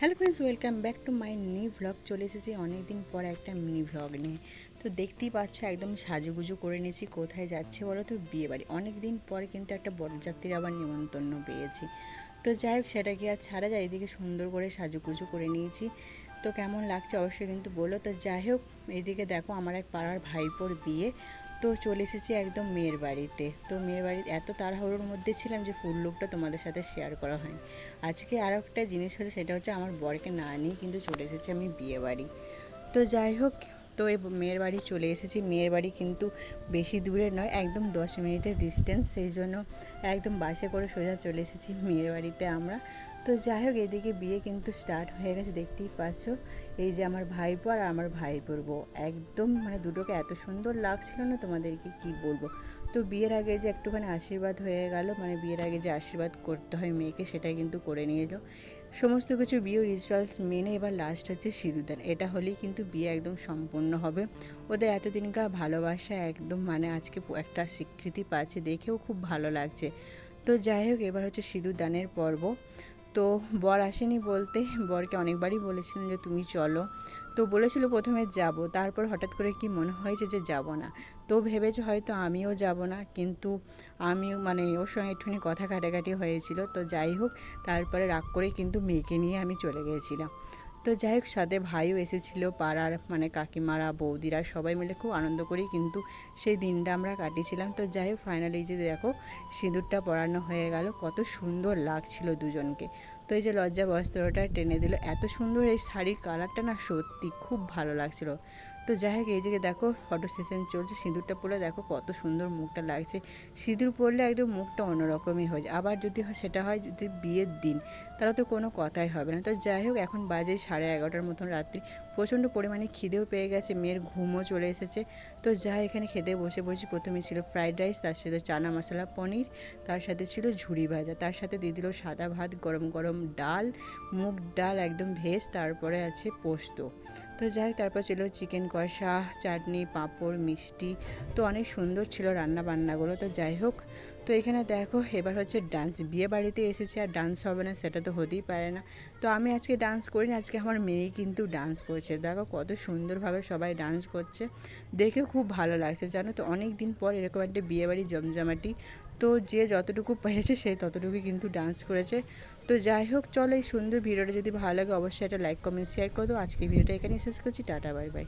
Hello friends welcome back to my new vlog চলে এসেছি অনেক দিন পর একটা মিনি ভ্লগ নিয়ে। তো দেখতেই পাচ্ছ, একদম সাজুগুজু করে নিয়েছি। কোথায় যাচ্ছে বলো তো? বিয়ে বাড়ি অনেক দিন পরে কিন্তু একটা বরযাত্রীর আবার নিমন্ত্রণ পেয়েছি। তো যাই হোক সেটা কি আর ছাড়া যায়, এদিকে সুন্দর করে সাজুগুজু করে নিয়েছি। তো কেমন লাগছে অবশ্যই কিন্তু বলো। তো যাই হোক, এদিকে দেখো আমার এক পাড়ার ভাইপোর বিয়ে। তো চলে এসেছি একদম মেয়ের বাড়িতে। তো মেয়ের বাড়িতে এত তাড়াহুড়োর মধ্যে ছিলাম যে ফুল লুকটা তোমাদের সাথে শেয়ার করা হয়নি। আজকে আরও একটা জিনিস হচ্ছে সেটা হচ্ছে আমার বরকে না নিয়ে কিন্তু চলে এসেছি আমি বিয়ে বাড়ি। তো যাই হোক, তো এই মেয়ের বাড়ি চলে এসেছি। মেয়ের বাড়ি কিন্তু বেশি দূরে নয়, একদম দশ মিনিটের ডিস্টেন্স সেই জন্য একদম বাসে করে সোজা চলে এসেছি মেয়ের বাড়িতে আমরা। তো যাই হোক, এদিকে বিয়ে কিন্তু স্টার্ট হয়ে গেছে, দেখতেই পাচ্ছ। এই যে আমার ভাইপো আর আমার ভাইপোর বউ। একদম মানে দুটোকে এত সুন্দর লাগছিল না তোমাদেরকে কি বলব? তো বিয়ের আগে যে একটুখানি আশীর্বাদ হয়ে গেল মানে বিয়ের আগে যে আশীর্বাদ করতে হয় মেয়েকে, সেটাই কিন্তু করে নিয়ে এলো। সমস্ত কিছু বিয়ে রিচুয়ালস মেনে এবার লাস্ট হচ্ছে সিঁদুরদান। এটা হলেই কিন্তু বিয়ে একদম সম্পূর্ণ হবে। ওদের এতদিনকার ভালোবাসা একদম মানে আজকে একটা স্বীকৃতি পাচ্ছে, দেখেও খুব ভালো লাগছে। তো যাই হোক, এবার হচ্ছে সিঁদুরদানের পর্ব। তো বর আসেনি বলতে, বরকে অনেকবারই বলেছিলেন যে তুমি চলো। তো বলেছিল প্রথমে যাব, তারপর হঠাৎ করে কি মনে হয়েছে যে যাব না। তো ভেবেছে হয়তো আমিও যাব না, কিন্তু আমিও মানে ওর সঙ্গে একটুখানি কথা কাটাকাটি হয়েছিল। তো যাই হোক, তারপরে রাগ করে কিন্তু মেয়েকে নিয়ে আমি চলে গিয়েছিলাম তো যাই হোক, সাথে ভাইও এসেছিল, পাড়ার মানে কাকিমারা, বৌদিরা সবাই মিলে খুব আনন্দ করি, কিন্তু সেই দিনটা আমরা কাটিয়েছিলাম। তো যাই হোক ফাইনালি যে দেখো, সিঁদুরটা পরানো হয়ে গেল, কত সুন্দর লাগছিল দুজনকে। তো এই যে লজ্জা বস্ত্রটা টেনে দিল, এত সুন্দর এই শাড়ির কালারটা না সত্যি খুব ভালো লাগছিল। তো যাই হোক, এই দিকে দেখো ফটো সেশন চলছে, সিঁদুরটা পরে দেখো কত সুন্দর মুখটা লাগছে। সিঁদুর পরলে একদম মুখটা অন্যরকমই হয়ে আবার যদি সেটা হয় যদি বিয়ের দিন, তাহলে তো কোনো কথাই হবে না। তো যাই হোক, এখন বাজে সাড়ে এগারোটার মতন রাত্রি। প্রচণ্ড পরিমাণে খিদেও পেয়ে গেছে, মেয়ের ঘুমও চলে এসেছে। তো যা এখানে খেতে বসে বসে প্রথমে ছিল ফ্রাইড রাইস, তার সাথে চানা মশলা পনির, তার সাথে ছিল ঝুড়ি ভাজা, তার সাথে দিয়ে দিল সাদা ভাত, গরম গরম ডাল, মুগ ডাল একদম ভেজ, তারপরে আছে পোস্ত। তো যাই তারপর ছিল চিকেন কষা, চাটনি, পাঁপড়, মিষ্টি, তো অনেক সুন্দর ছিল রান্না বান্নাগুলো তো যাই হোক তো এখানে দেখো, এবার হচ্ছে ডান্স বিয়ে বাড়িতে এসেছে আর ডান্স হবে না, সেটা তো হতেই পারে না। তো আমি আজকে ডান্স করি না আজকে আমার মেয়ে কিন্তু ডান্স করছে। দেখো কত সুন্দরভাবে সবাই ডান্স করছে। দেখে খুব ভালো লাগছে, জানো তো? অনেক দিন পর এরকম একটা বিয়ে বাড়ি জমজমাটি। তো যে যতটুকু পেরেছে, সে ততটুকু কিন্তু ডান্স করেছে। তো যাই হোক, চলো এই সুন্দর ভিডিওটা যদি ভালো লাগে, অবশ্যই একটা লাইক কমেন্ট শেয়ার করে আজকে ভিডিওটা এখানেই শেষ করছি। Tata bye bye